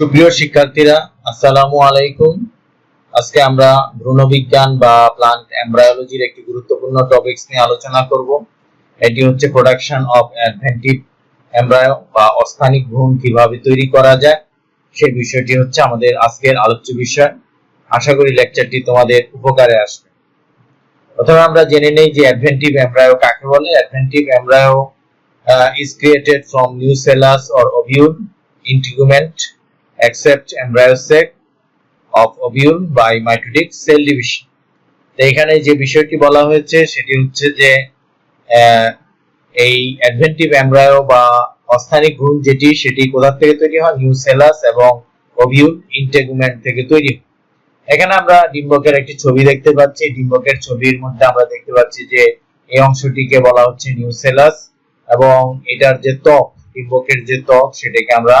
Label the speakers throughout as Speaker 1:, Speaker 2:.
Speaker 1: সুপ্রিয় শিক্ষার্থীরা, আসসালামু আলাইকুম। আজকে আমরা ভ্রূণবিজ্ঞান বা প্লান্ট এমব্রায়োলজির একটি গুরুত্বপূর্ণ টপিকস নিয়ে আলোচনা করব। এটি হচ্ছে প্রোডাকশন অফ অ্যাডভেন্টিভ এমব্রায়ো বা অস্থানিক ভ্রূণ কীভাবে তৈরি করা যায় সেই বিষয়টি হচ্ছে আমাদের আজকের আলোচ্য বিষয়। আশা করি লেকচারটি তোমাদের উপকারে আসবে। প্রথমে আমরা জেনে নেই যে অ্যাডভেন্টিভ এমব্রায়ো কাকে বলে। Adventive embryo is created from nucellus or ovule integument except embryo sac of ovule by mitotic cell division. তো এখানে যে বিষয়টি বলা হয়েছে, সেটি হচ্ছে যে এই অ্যাডভেন্টিভ এমব্রায়ো বা অস্থানিক ভ্রূণ যেটি, সেটি কোথা থেকে তৈরি হয় নিউ সেলাস এবং ওভিউল ইন্টেগুমেন্ট থেকে তৈরি হয়। এখানে আমরা ডিম্বকের একটি ছবি দেখতে পাচ্ছি। ডিম্বকের ছবির মধ্যে আমরা দেখতে পাচ্ছি যে, এই অংশটিকে বলা হচ্ছে নিউ সেলাস এবং এটার যে ত্বক, ডিম্বকের যে ত্বক, সেটাকে আমরা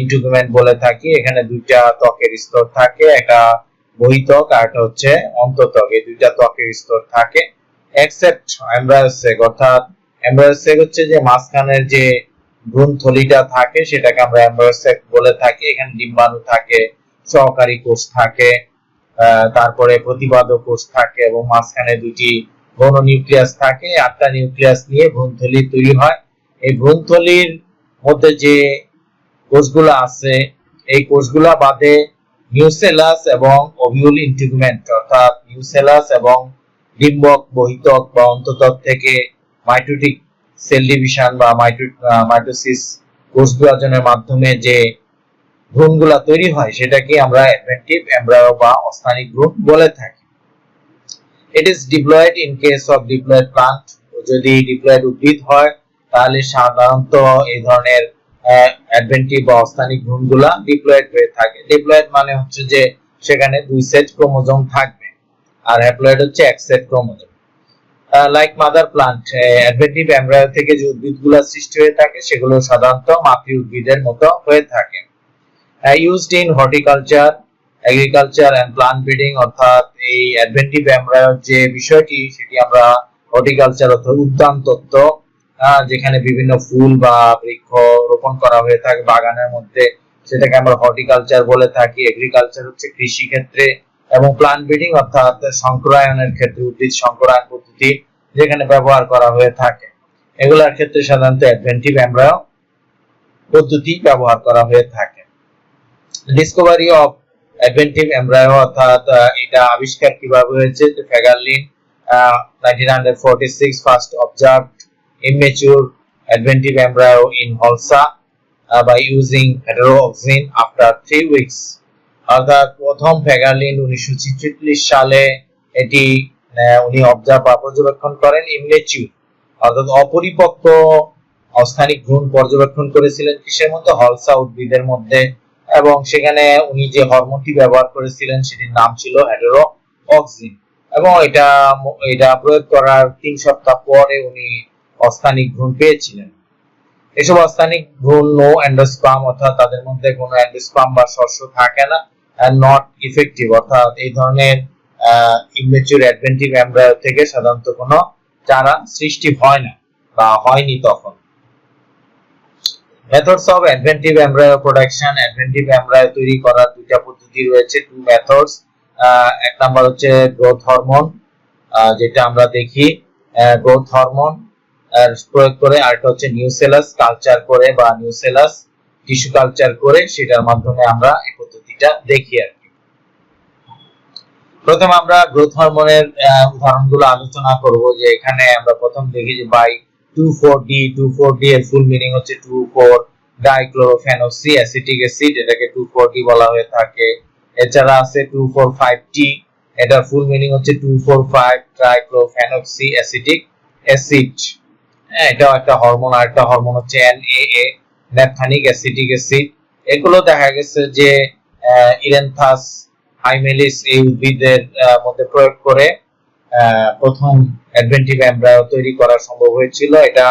Speaker 1: ইন্টুগুমেন্ট বলে থাকি, এখানে দুইটা ত্বকের স্তর থাকে, একটা বহিত্বক আর একটা হচ্ছে অন্তত্বক এই দুইটা ত্বকের স্তর থাকে। এক্সেপ্ট এমব্রায়োসেক অর্থাৎ এমব্রায়োসেক হচ্ছে যে মাঝখানের যে ভ্রূণথলিটা থাকে, সেটাকে আমরা এমব্রায়োসেক বলে থাকি। এখানে ডিম্বাণু থাকে, সহকারী কোষ থাকে তারপরে প্রতিবাদক কোষ থাকে এবং মাঝখানে দুটি গণ নিউক্লিয়াস থাকে। আটটা নিউক্লিয়াস নিয়ে ভ্রূণথলি তৈরি হয়। এই ভ্রূণথলির মধ্যে যে কোষগুলো আছে, এই বাদে নিউসেলাস এবং অর্থাৎ নিউসেলাস এবং ডিম্বক বহিতক বা অন্ততক থেকে মাইটোটিক সেল ডিভিশন বা মাইটোসিস কোষ বিভাজনের মাধ্যমে যে ভ্রূণগুলা তৈরি হয়, সেটাকে আমরা অ্যাডভেন্টিভ এমব্রায়ো বা অস্থানিক ভ্রূণ বলে থাকি। It is diploid in case of diploid plant যদি ডিপ্লয়েড উদ্ভিদ হয়, তাহলে সাধারণত এই ধরনের অ্যাডভেন্টিভ বা অস্থানিক ভ্রূণগুলা ডিপ্লয়েড হয়ে থাকে। ডিপ্লয়েড মানে হচ্ছে যে সেখানে দুই সেট ক্রোমোজোম থাকবে। আর হ্যাপ্লয়েড হচ্ছে এক set chromosome like mother plant adventive embryo থেকে যে উদ্ভিদগুলো সৃষ্টি হয়ে থাকে, সেগুলো সাধারণত মাতৃ উদ্ভিদের মতো হয়ে থাকে। Used in horticulture agriculture and plant breeding অর্থাৎ এই অ্যাডভেন্টিভ এমব্রায়োর যে বিষয়টি, সেটি আমরা হর্টিকালচার অর্থাৎ উদ্যান তত্ত্ব যেখানে বিভিন্ন ফুল বা বৃক্ষ রোপণ করা হয়ে থাকে বাগানের মধ্যে। সেটাকে আমরা হর্টিকালচার বলে থাকি। এগ্রিকালচার হচ্ছে কৃষি ক্ষেত্রে এবং প্লান্ট ব্রিডিং অর্থাৎ সংকরায়নের ক্ষেত্রে উদ্ভিদ সংকরায়ন পদ্ধতি যেখানে ব্যবহার করা হয়ে থাকে। এগুলোর ক্ষেত্রে সাধারণত অ্যাডভেন্টিভ এমব্রায়ো পদ্ধতি ব্যবহার করা হয়ে থাকে। ডিসকভারি অফ অ্যাডভেন্টিভ এমব্রায়ো অর্থাৎ এটা আবিষ্কার কীভাবে হয়েছে? Fagerlind ah, 1946 first observed immature adventive embryo in Holsa uh, by using heterooxin after 3 weeks. অর্থাৎ প্রথম ফেগারলিন 1946 সালে এটি উনি অবজার্ভ পর্যবেক্ষণ করেন ইমমেচিউর অর্থাৎ অপরিপক্ক অস্থানিক ভ্রূণ পর্যবেক্ষণ করেছিলেন কিসের মধ্যে? হলসা উদ্ভিদের মধ্যে। এবং সেখানে উনি যে হরমোনটি ব্যবহার করেছিলেন সেটির নাম ছিল হেটেরো অক্সিন এবং এটা এটা প্রয়োগ করার তিন সপ্তাহ পরে উনি অস্থানিক ভ্রূণ পেয়েছিলেন। এসব অস্থানিক ভ্রূণ নো এন্ডোস্পাম অর্থাৎ তাদের মধ্যে কোনো এন্ডোস্পাম বা শস্য থাকে না নট ইফেক্টিভ অর্থাৎ এই ধরনের ইমেচুর অ্যাডভেন্টিভ এমব্রায়ো থেকে সাধারণত কোনো চারা সৃষ্টি হয় না বা হয়নি তখন। Methods of adventive embryo production adventive embryo তৈরি করার দুইটা পদ্ধতি রয়েছে টু মেথডস এক নাম্বার হচ্ছে গ্রোথ হরমোন যেটা আমরা দেখি গ্রোথ হরমোন প্রয়োগ করে আরেকটা হচ্ছে নিউসেলাস কালচার করে বা নিউসেলাস টিস্যু কালচার করে সেটার মাধ্যমে আমরা এই পদ্ধতিটা দেখি আর কি। প্রথমে আমরা গ্রোথ হরমোনের উদাহরণগুলো আলোচনা করব যে এখানে আমরা প্রথম দেখি যে বাই 24D 24D এর ফুল মিনিং হচ্ছে 24 ডাইক্লোরোফেনক্সি অ্যাসিটিক অ্যাসিড এটাকে 24D বলা হয়ে থাকে। এছাড়া আছে 245T এটার ফুল মিনিং হচ্ছে 245 ট্রাইক্লোরোফেনক্সি অ্যাসিটিক অ্যাসিড এটাও একটা হরমোন আর একটা হরমোন হচ্ছে NAA ন্যাপথানিক অ্যাসিটিক অ্যাসিড এগুলো দেখা গেছে যে ইরেনথাস হাইমেলিস এই উদ্ভিদের মধ্যে প্রয়োগ করে প্রথম অ্যাডভেন্টিভ এমব্রায়ো তৈরি করা সম্ভব হয়েছিল। এটা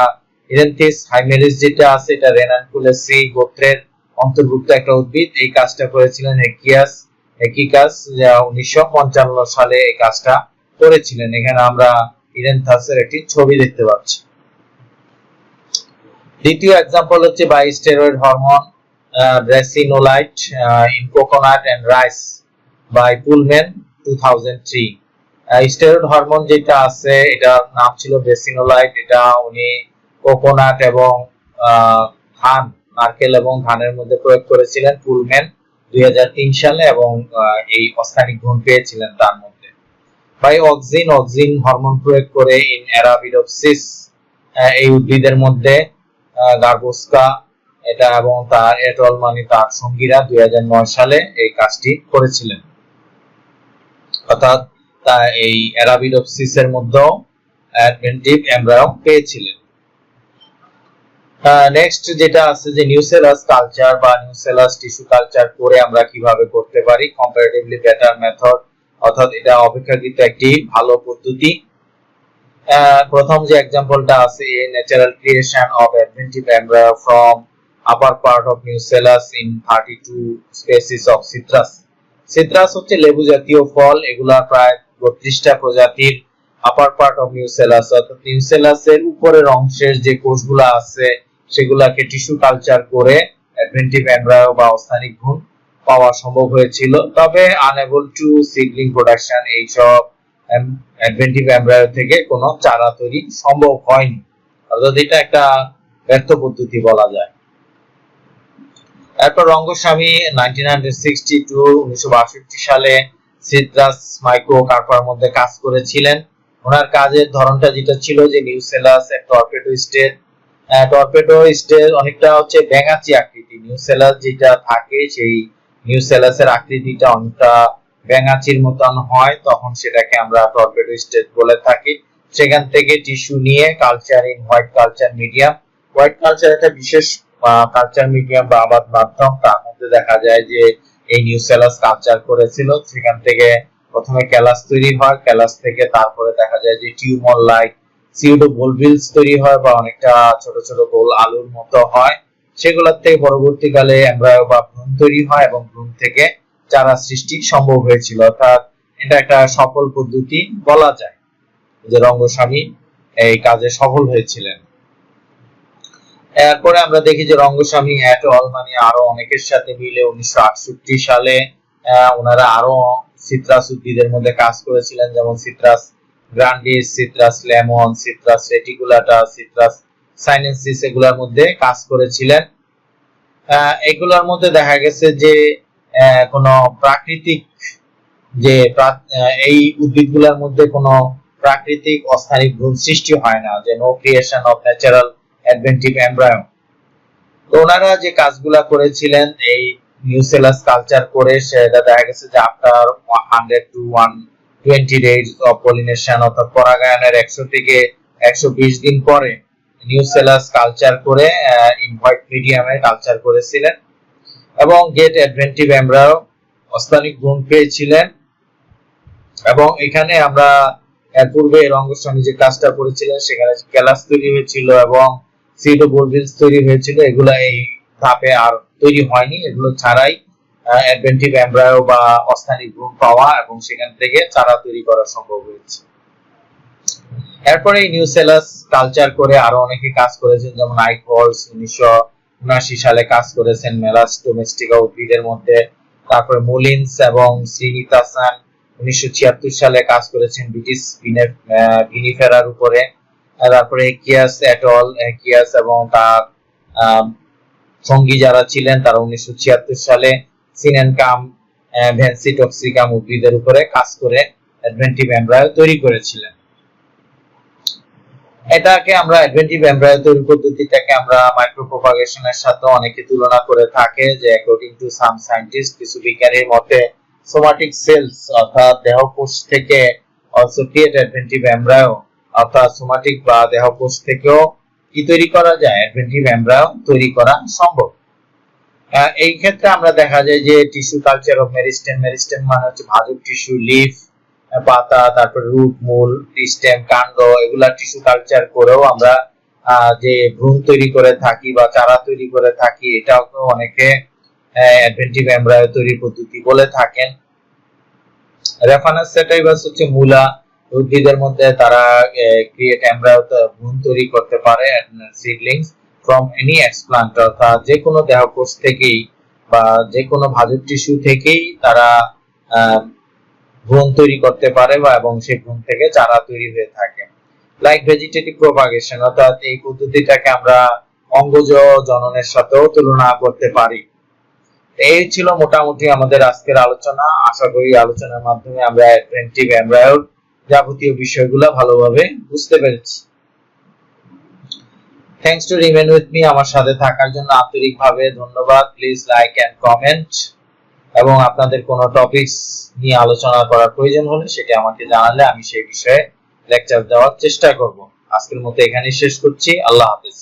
Speaker 1: ইরেনথিস হাইমেলিস যেটা আছে, এটা রেনানকুলেসি গোত্রের অন্তর্ভুক্ত একটা উদ্ভিদ। এই কাজটা করেছিলেন হেকিয়াস হেকিকাস যা উনিশশো পঞ্চান্ন সালে এই কাজটা করেছিলেন। এখানে আমরা ইরেনথাসের একটি ছবি দেখতে পাচ্ছি। দ্বিতীয় এক্সাম্পল হচ্ছে by steroid hormone Brasinolite uh, in Coconut and Rice by 2003 steroid hormone যেটা আছে এটার নাম ছিল ব্রেসিনোলাইট এটা উনি কোকোনাট এবং ধান নারকেল এবং ধানের মধ্যে প্রয়োগ করেছিলেন পুলম্যান দুই হাজার তিন সালে এবং এই অস্থানিক গুণ পেয়েছিলেন তার মধ্যে। বাই অক্সিন অক্সিন হরমোন প্রয়োগ করে ইন অ্যারাবিডোপসিস এই উদ্ভিদের মধ্যে গার্বোস্কা এটা এবং তার এটল মানে তার সঙ্গীরা দুই সালে এই কাজটি করেছিলেন। অর্থাৎ তা এই মধ্যেও অ্যাডভেন্টিভ পেয়েছিলেন। নেক্সট যেটা আছে যে নিউসেলাস কালচার বা নিউসেলাস টিস্যু কালচার করে আমরা কীভাবে করতে পারি কম্পারেটিভলি বেটার মেথড অর্থাৎ এটা অপেক্ষাকৃত একটি ভালো পদ্ধতি। প্রথম যে এক্সাম্পলটা আছে natural creation of adventive embryo from upper part of nucellus in 32 species of citrus citrus হচ্ছে লেবু জাতীয় ফল, এগুলা প্রায় 32টা প্রজাতির আপার পার্ট অফ নিউসেলাস অর্থাৎ নিউসেলাসের উপরের অংশের যে কোষগুলো আছে, সেগুলাকে টিস্যু কালচার করে অ্যাডভেন্টিভ এমব্রায়ো বা অস্থানিক গুণ পাওয়া সম্ভব হয়েছিল। তবে আনএবল টু সিডলিং প্রোডাকশন এইসব অ্যাডভেন্টিভ এমব্রায়ো থেকে কোনো চারা তৈরি সম্ভব হয়নি। অর্থাৎ এটা একটা ব্যর্থ পদ্ধতি বলা যায়। এরপর Rangaswamy nineteen hundred sixty two উনিশশো বাষট্টি সালে সিট্রাস মাইক্রো কার্পার মধ্যে কাজ করেছিলেন। ওনার কাজের ধরনটা যেটা ছিল যে নিউসেলাস এক টর্পেডো স্টেট টর্পেডো স্টেট অনেকটা হচ্ছে ব্যাঙাচি আকৃতি। নিউ সেলাস যেটা থাকে, সেই নিউ সেলাসের আকৃতিটা অনেকটা ব্যাঙাচির মতন হয়, তখন সেটাকে আমরা টর্পেডো স্টেট বলে থাকি। সেখান থেকে টিস্যু নিয়ে culture in White culture medium White culture একটা বিশেষ কালচার মিডিয়াম বা আবাদ মাধ্যম। তার মধ্যে দেখা যায় যে এই নিউ নিউসেলাস কালচার করেছিল। সেখান থেকে প্রথমে ক্যালাস তৈরি হয়। ক্যালাস থেকে তারপরে দেখা যায় যে টিউমার লাইক সিউডো বোলবিলস তৈরি হয় বা অনেকটা ছোট ছোট গোল আলুর মতো হয়। সেগুলোর থেকে পরবর্তীকালে এমব্রায়ো বা ভ্রূণ তৈরি হয় এবং ভ্রূণ থেকে চারা সৃষ্টি সম্ভব হয়েছিল, অর্থাৎ এটা একটা সফল পদ্ধতি বলা যায়। যে রঙ্গস্বামী এই কাজে সফল হয়েছিলেন। এরপরে আমরা দেখি যে রঙ্গস্বামী এট অল মানে আরও অনেকের সাথে মিলে উনিশশো সালে ওনারা আরও সিট্রাস উদ্ভিদের মধ্যে কাজ করেছিলেন, যেমন citrus grandis citrus lemon citrus reticulata citrus sinensis এগুলোর মধ্যে কাজ করেছিলেন। এগুলোর মধ্যে দেখা গেছে যে কোনো প্রাকৃতিক যে এই উদ্ভিদগুলোর মধ্যে কোনো প্রাকৃতিক অস্থায়ী ভ্রূণ সৃষ্টি হয় না, যে no creation of natural adventive embryo তো ওনারা যে কাজগুলা করেছিলেন, এই নিউসেলাস কালচার করে, সেটা দেখা গেছে যে after hundred two one twenty days of pollination অর্থাৎ পরাগায়নের একশো থেকে একশো বিশ দিন পরে নিউসেলাস কালচার করে ইন হোয়াইট মিডিয়ামে কালচার করেছিলেন। এবং গেট অ্যাডভেন্টিভ এমব্রায়ো অস্থানিক গুণ পেয়েছিলেন। এবং এখানে আমরা এর পূর্বে রঙ্গস্বামী যে কাজটা করেছিলেন, সেখানে ক্যালাস তৈরি হয়েছিল এবং সিডো বোলবিলস তৈরি হয়েছিল, এগুলো এই ধাপে আর তৈরি হয়নি। এগুলো ছাড়াই অ্যাডভেন্টিভ এমব্রায়ো বা অস্থানিক ভ্রূণ পাওয়া এবং সেখান থেকে চারা তৈরি করা সম্ভব হয়েছে। এরপরে এই নিউসেলাস কালচার করে আরও অনেকে কাজ করেছেন, যেমন আইকলস উনিশশো উনাশি সালে কাজ করেছেন মেলাস ডোমেস্টিকা উদ্ভিদের মধ্যে। তারপরে মুলিন্স এবং শ্রীনিতাসান উনিশশো ছিয়াত্তর সালে কাজ করেছেন ব্রিটিশ ভিনিফেরার উপরে। তারপরে কিয়াস এটল কিয়াস এবং তার সঙ্গী যারা ছিলেন তারা উনিশশো ছিয়াত্তর সালে সিনেনকাম ভেন্সিটক্সিকাম উদ্ভিদের উপরে কাজ করে অ্যাডভেন্টিভ তৈরি করেছিলেন। এটাকে আমরা অ্যাডভেন্টিভ এমব্রায়ো তৈরি পদ্ধতিটাকে আমরা মাইক্রো প্রপাগেশনের সাথে অনেকে তুলনা করে থাকে যে অ্যাকর্ডিং টু সাম সায়েন্টিস্ট কিছু বিজ্ঞানীর মতে সোমাটিক সেলস অর্থাৎ দেহকোষ থেকে অলসো ক্রিয়েট অ্যাডভেন্টিভ এমব্রায়ো অর্থাৎ সোমাটিক বা দেহকোষ থেকেও কি তৈরি করা যায়? অ্যাডভেন্টিভ এমব্রায়ো তৈরি করা সম্ভব। এই ক্ষেত্রে আমরা দেখা যায় যে tissue culture of meristem meristem মানে হচ্ছে ভাজক টিস্যু লিফ পাতা, তারপর রুট মূল স্টেম কাণ্ড, এগুলা টিস্যু কালচার করেও আমরা যে ভ্রূণ তৈরি করে থাকি বা চারা তৈরি করে থাকি, এটাও অনেকে অ্যাডভেন্টিভ এমব্রায়ো তৈরি পদ্ধতি বলে থাকেন। সেটাইবাস হচ্ছে মূলা, উদ্ভিদের মধ্যে তারা ক্রিয়েট এমব্রায়ো ভ্রূণ তৈরি করতে পারে সিডলিংস ফ্রম এনি এক্সপ্লান্ট অর্থাৎ যে কোনো দেহকোষ থেকেই বা যে কোনো ভাজক টিস্যু থেকেই তারা ভ্রূণ তৈরি করতে পারে বা এবং সেই ভ্রূণ থেকে চারা তৈরি হয়ে থাকে। লাইক ভেজিটেটিভ প্রোপাগেশন অর্থাৎ এই পদ্ধতিটাকে আমরা অঙ্গজ জননের সাথেও তুলনা করতে পারি। এই ছিল মোটামুটি আমাদের আজকের আলোচনা। আশা করি আলোচনার মাধ্যমে আমরা অ্যাডভেন্টিভ এমব্রায়োর যাবতীয় বিষয়গুলো ভালোভাবে বুঝতে পেরেছি। Thanks to remain with me আমার সাথে থাকার জন্য আন্তরিকভাবে ধন্যবাদ। প্লিজ লাইক এন্ড কমেন্ট এবং আপনাদের কোনো টপিকস নিয়ে আলোচনা করার প্রয়োজন হলে সেটা আমাকে জানালে আমি সেই বিষয়ে লেকচার দেওয়ার চেষ্টা করব। আজকের মতো এখানেই শেষ করছি। আল্লাহ হাফেজ।